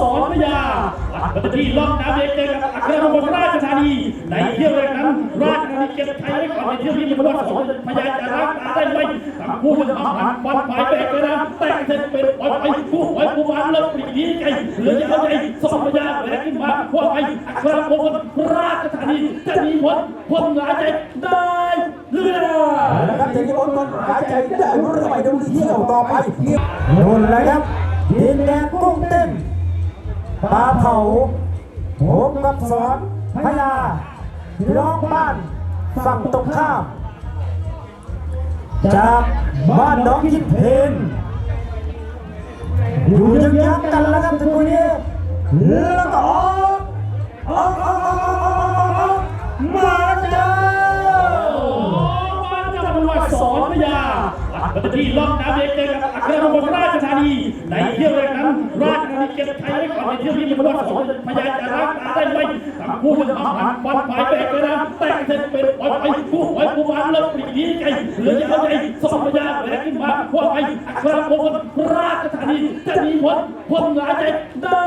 สอนพญาปฏิที่ล่องน้ำเย็นเจอกับอัครมงคลราชธานี ในเที่ยวแรกนั้น ราชธานีเก็บไทยไว้ก่อนในเที่ยวนี้มันว่าสอนพญาจะล้างตาได้ไหมทั้งคู่จะทำหันฟันฝ่ายแบกเลยนะแต่งเสร็จเป็นปล่อยไปผู้ปล่อยผู้วางแล้วปีนี้ไกลเหลือจะเอาใจสอนพญาแบกขึ้นมาว่าไปอัครมงคลราชธานีจะมีผลผลหลายใจได้หรือไม่ได้นะครับเจนิมนต์มันหายใจได้รู้เรื่องใหม่ดูเที่ยวต่อไปนู่นเลยครับดินแดงกุ้งเต้น ปลาเผาผมกับสอนพญาพี่น้องบ้านฝั่งตรงข้าม จากบ้านน้องยินเพนอยู่ยังยักกันแล้วครับทุกคนนี้แล้วก็ออกออก ที่ล่องน้ำเย็นเจอกับอัครมงคลราชธานี ในเที่ยวแรกนั้น ราชธานีเก็บไทยไว้ก่อนในเที่ยวนี้มันว่าสอนพญาจะล้างตาได้ไหมทั้งคู่จะทำหันฟันฝ่ายแบกเลยนะแต่เสร็จเป็นปล่อยไปผู้ปล่อยผู้วางแล้วปีนี้ไกลเหลือจะเอาใจสอนพญาแบกขึ้นมาว่าไปอัครมงคลราชธานีจะมีผลผลหลายใจได้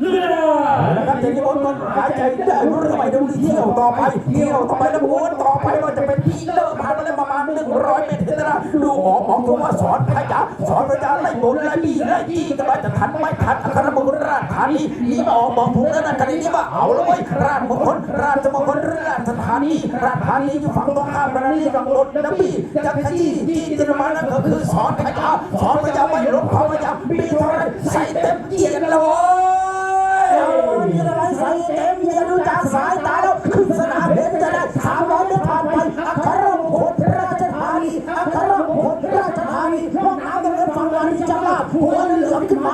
หรือ นะครับเจนิมนต์มันหายใจได้รู้เรื่องใหม่ดูเที่ยวต่อไปเที่ยวต่อไปแล้ววนต่อไปก็จะเป็นที่เลิกผ่านมาแล้วประมาณหนึ่งร้อยเมตรเท่านั้นะดูหมอหมอถูกว่าสอนพระจ๋าสอนพระจ๋าไล่บนไล่บีไล่จี้กันไปจะทันไม่ทันอัครมงคลราชธานีนี่หมอหมอถูกแล้วนะคดีนี้ว่าเอาแล้วเว้ยราชมงคลราชมงคลราชธานีราชธานีอยู่ฝั่งตรงข้ามกันนี่กับรถนะบี้จะขยี้จี้จินมานั่นก็คือสอนพระจ๋าสอนพระจ๋า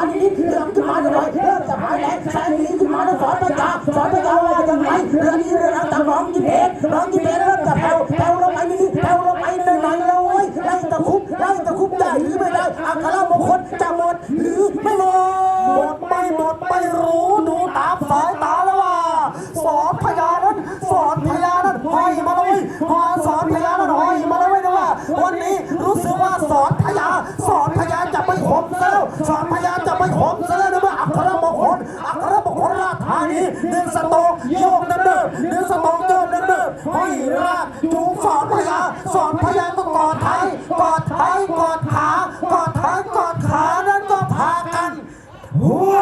นมานิดเหลือมขึ้นมาหน่อยเริ่มจะหายแรงแสงนี้ขึ้นมาแล้วสอนประจาสอนประจาว่ายังไงเรื่องนี้เรื่องนั้นต่างน้องยิ้มเอ็ดน้องยิ้มเอ็ดเริ่มจะแผ่วแผ่วลงไปนิดแผ่วลงไปหน่อยแล้วเว้ยไล่ตะคุบไล่ตะคุบได้หรือไม่ได้อัครมงคลจะหมดหรือไม่หมดหมดไม่หมดไม่รู้ดูตามสายตาแล้วว่าสอนพญานั้นสอนพญานั้นห้อยมาเลยพอสอนพญานั้นห้อยมาเลยว่าวันนี้รู้สึกว่าสอนพญาสอนพญา ห้อยราชจูงสอนพญาสอนพญาก็กอดไทยกอดไทยกอดขากอดท้ายกอดขานั้นก็พากันหัว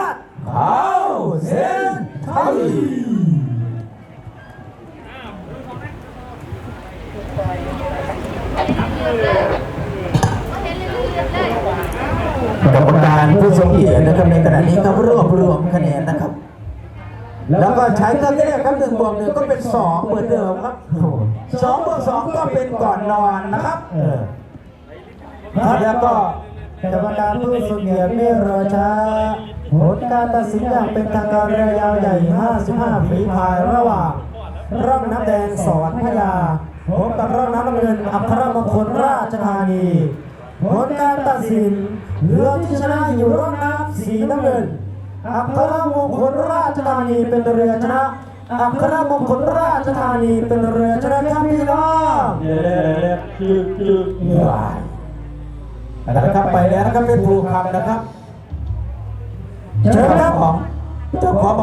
เอาเส้นไทยกรรมการผู้ทรงเกียรตินะครับในขณะนี้ครับรวบรวมคะแนนนะครับ แล้วก็ใช้เครื่องเรียกครับหนึ่งบวกหนึ่งก็เป็นสองเหมือนเดิมครับสองบวกสองก็เป็นก่อนนอนนะครับเออแล้วก็กรรมการผู้ทรงเกียรติไม่รอช้าผลการตัดสินอย่างเป็นทางการเรือยาวใหญ่ 55 ฝีพายระหว่างร่องน้ำแดงสอนพญาพบกับร่องน้ำน้ำเงินอัครมงคลราชธานีผลการตัดสินเรือที่ชนะอยู่ร่องน้ำสีน้ำเงิน อัครมงคลราชธานีเป็นเรือชนะอัครมงคลราชธานีเป็นเรือชนะครับพี่น้องเด็ดจึกจึกวายนะครับไปแล้วนะครับเป็นผูกคำนะครับเจ้าของเจ้าของ